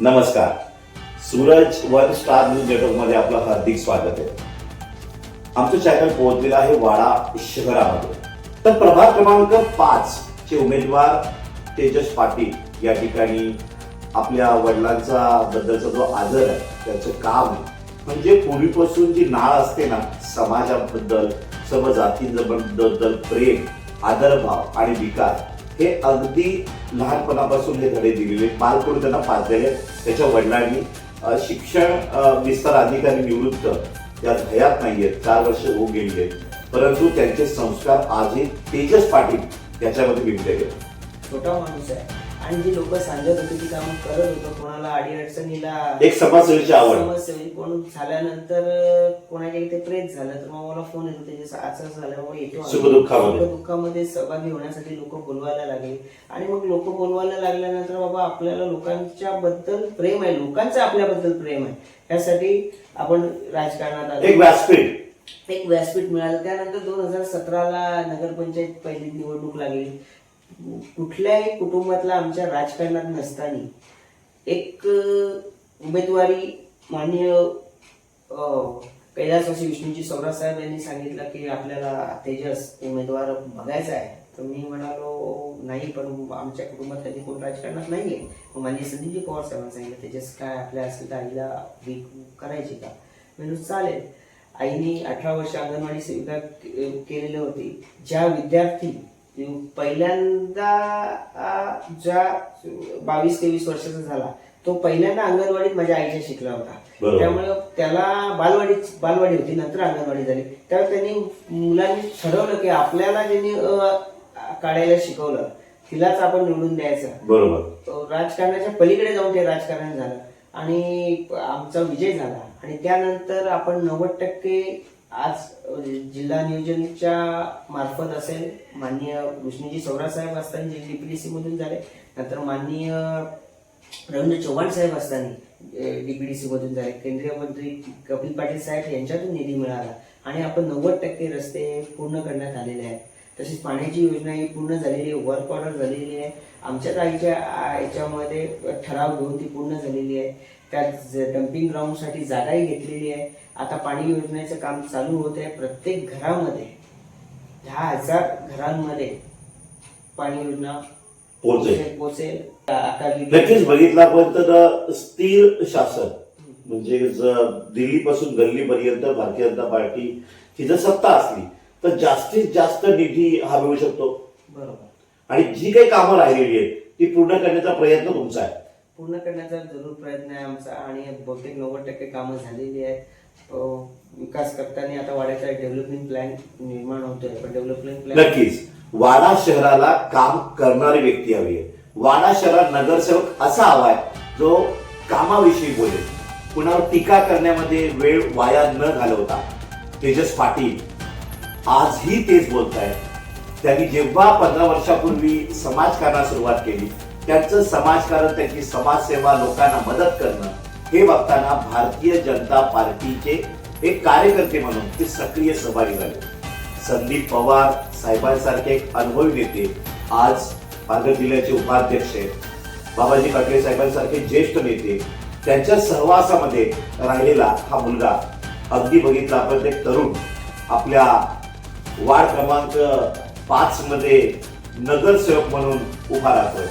नमस्कार. Suraj one star news नेटवर्कमध्ये आपलं हार्दिक स्वागत आहे. आमचं चॅनल पोहोचलेलं आहे वाडा शहरामध्ये. तर प्रभाग क्रमांक पाच चे उमेदवार तेजस पाटील या ठिकाणी आपल्या वडिलांचा बद्दलचा जो आदर आहे त्याचं काम आहे. म्हणजे पूर्वीपासून जी नाळ असते ना समाजाबद्दल सर्व जातींबद्दल प्रेम आदरभाव आणि विकास हे अगदी लहानपणापासून हे धडे दिलेले. बालकडून त्यांना पाजलेले त्याच्या वडिलांनी. शिक्षण विस्तार अधिकारी निवृत्त. या भयात नाहीयेत. चार वर्ष होऊ गेली परंतु त्यांचे संस्कार आजही तेजस पाटील याच्यामध्ये बिंबले गेले छोटा माणूस आहे. आणि जी लोक सांगत होते ती कामं करत होतं कोणाला अडीअडचणीला एक समाजसेवेची आवड समस्या कोण झाल्यानंतर कोणाच्या इथे प्रेत झालं तर मग मला फोन येतो त्याच्या असं झालं मग येतो. सुखदुःखामध्ये. सुखदुःखामध्ये सहभागी होण्यासाठी लोक बोलवायला लागले आणि मग लोक बोलवायला लागल्यानंतर बाबा आपल्याला लोकांच्या बद्दल प्रेम आहे लोकांचं आपल्याबद्दल प्रेम आहे यासाठी आपण राजकारणात आलो. एक व्यासपीठ एक व्यासपीठ मिळालं त्यानंतर दोन हजार सतराला नगरपंचायत पहिली निवडणूक लागली कुठल्याही कुटुंबातला आमच्या राजकारणात नसताना एक उमेदवारी माननीय अं, कैलासवासी विष्णूजी सौराज साहेब यांनी सांगितलं की आपल्याला तेजस उमेदवार बघायचा आहे. तर मी म्हणालो नाही पण आमच्या कुटुंबात कधी कोण राजकारणात नाहीये. आहे माननीय संदीपजी पवार साहेबांनी सांगितलं तेजस काय आपल्या असेल तर आईला वीक करायची का? म्हणून चालेल. आईने अठरा वर्ष अंगणवाडी सेविका केलेली होती. ज्या विद्यार्थी पहिल्यांदा ज्या बावीस तेवीस वर्षाचा झाला. तो पहिल्यांदा अंगणवाडीत माझ्या आईच्या शिकला होता. त्यामुळे त्याला बालवाडी बालवाडी होती नंतर अंगणवाडी झाली. त्यावेळी त्यांनी मुलांनी ठरवलं की आपल्याला ज्यांनी काढायला शिकवलं तिलाच आपण निवडून द्यायचं. बरोबर. राजकारणाच्या पलीकडे जाऊन ते राजकारण झालं. आणि आमचा विजय झाला. आणि त्यानंतर आपण नव्वद टक्के आज जिल्हा नियोजनच्या मार्फत असेल माननीय विष्णूजी सौराज साहेब असताना जे डीपीडीसी मधून झाले नंतर माननीय रवींद्र चव्हाण साहेब असताना डीपीडीसी मधून झाले. केंद्रीय मंत्री कपिल पाटील साहेब यांच्यातून निधी मिळाला. आणि आपण नव्वद टक्के रस्ते पूर्ण करण्यात आलेले आहेत. तसेच पाण्याची योजना ही पूर्ण झालेली आहे वर्क ऑर्डर झालेली आहे. आमच्याच आईच्या आ- याच्यामध्ये ठराव घेऊन ती पूर्ण झालेली आहे. त्यात डम्पिंग ग्राउंडसाठी जागाही घेतलेली आहे. आता पाणी योजनेचं काम चालू होत आहे प्रत्येक घरामध्ये. दहा हजार घरांमध्ये पाणी योजना पोहोचेल. आकारली नक्कीच बघितलं आपण तर स्थिर शासन म्हणजे दिल्लीपासून गल्लीपर्यंत भारतीय जनता पार्टी ही जर सत्ता असली. तर जास्तीत जास्त निधी हा मिळू शकतो. बरोबर. आणि जी काही कामं राहिलेली आहेत ती पूर्ण करण्याचा प्रयत्न तुमचा आहे. पूर्ण करण्याचा जरूर प्रयत्न आहे आमचा आणि बहुतेक नव्वद टक्के कामं झालेली आहेत. विकास करताना आता वाड्याचा डेव्हलपमेंट प्लॅन निर्माण होतोय पण डेव्हलपमेंट प्लॅन नक्कीच. वाडा शहराला काम करणारी व्यक्ती हवी आहे. वाडा शहरात नगरसेवक असा हवाय जो कामाविषयी बोलेल. कुणावर टीका करण्यामध्ये वेळ वाया न घालवता. तेजस पाटील आजही तेच बोलत आहेत त्यांनी जेव्हा पंधरा वर्षापूर्वी समाजकारणास सुरुवात केली त्यांचं समाजकारण त्यांची समाजसेवा लोकांना मदत करणं हे बघताना भारतीय जनता पार्टीचे एक कार्यकर्ते म्हणून ते सक्रिय सहभागी झाले. संदीप पवार साहेबांसारखे एक अनुभवी नेते आज पालघर जिल्ह्याचे उपाध्यक्ष आहेत. बाबाजी काकडे साहेबांसारखे ज्येष्ठ नेते त्यांच्या सहवासामध्ये राहिलेला हा मुलगा अगदी बघितला आपण एक तरुण आपल्या वार्ड क्रमांक पाच मध्ये नगरसेवक म्हणून उभा राहतोय.